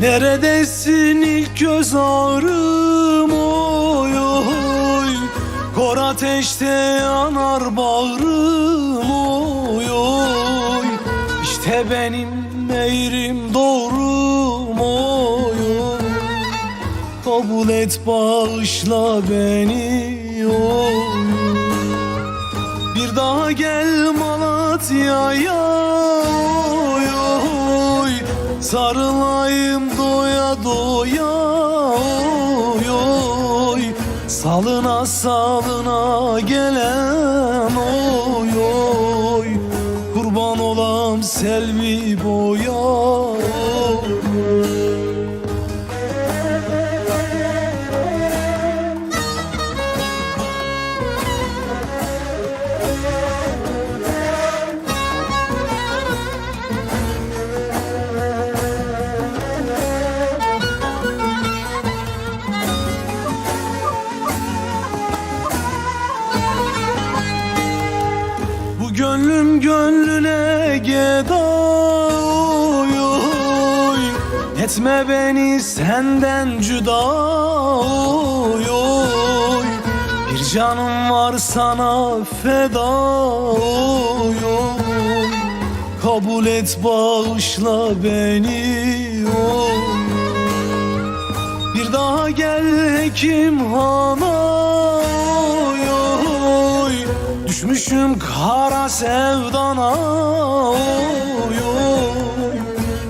Neredesin ilk göz ağrım? Oy oy. Kor ateşte yanar bağrım. Oy oy. İşte benim meyrim doğrum. Oy oy. Kabul et bağışla beni. Oy Bir daha gel Malatya'ya. oy Sarılayım doya doya oy oy. Salına salına gelen oy oy. Kurban olam selvi boya oy. Bu gönlüne geda oy oy. Etme beni senden cüda oy oy. Bir canım var sana feda oy oy. Kabul et bağışla beni oy. Bir daha gel hekim hana Düşmüşüm kara sevdana. Oy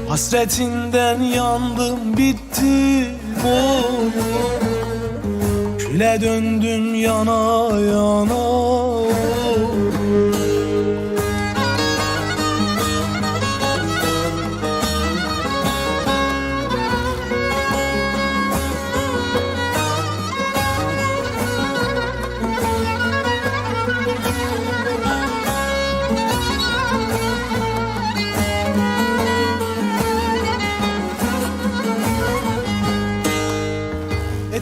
Hasretinden yandım bittim oy Küle döndüm yana yana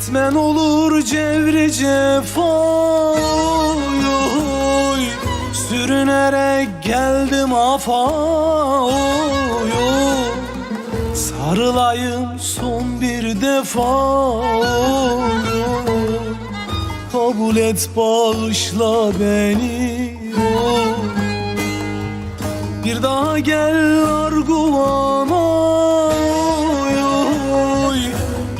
Etmen olur cevri cefa oy, oy. Sürünerek geldim afa oy, oy. Sarılayım son bir defa oy. Kabul et bağışla beni oy. Bir daha gel Arguvan'a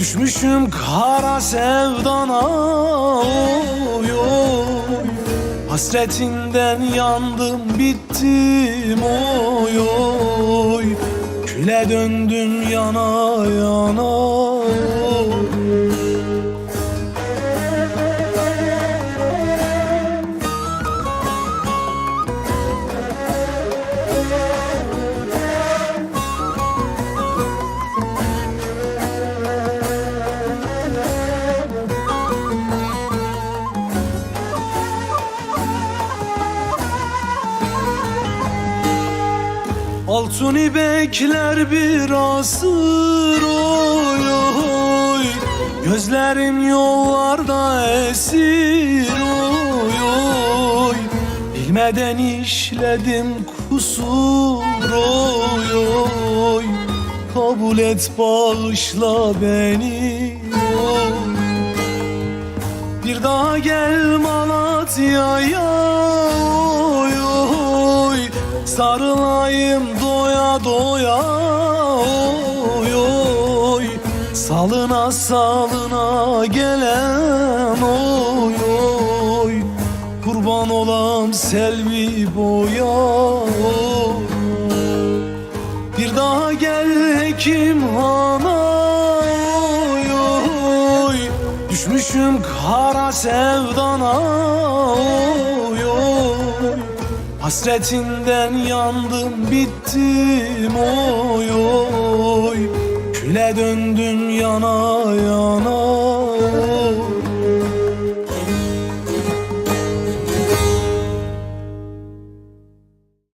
Düşmüşüm kara sevdana oy. Hasretinden yandım bittim oy oy Küle döndüm yana yana oy. Altuni bekler bir asır oy oy. Gözlerim yollarda esir oy oy. Bilmeden işledim kusur oy oy. Kabul et bağışla beni oy. Bir daha gel Malatya'ya Sarılayım doya doya oy oy. Salına salına gelen oy oy. Kurban olam selvi boya oy. Bir daha gel hekim hana oy oy. Düşmüşüm kara sevdana Hasretinden yandım bittim oy oy. Küle döndüm yana yana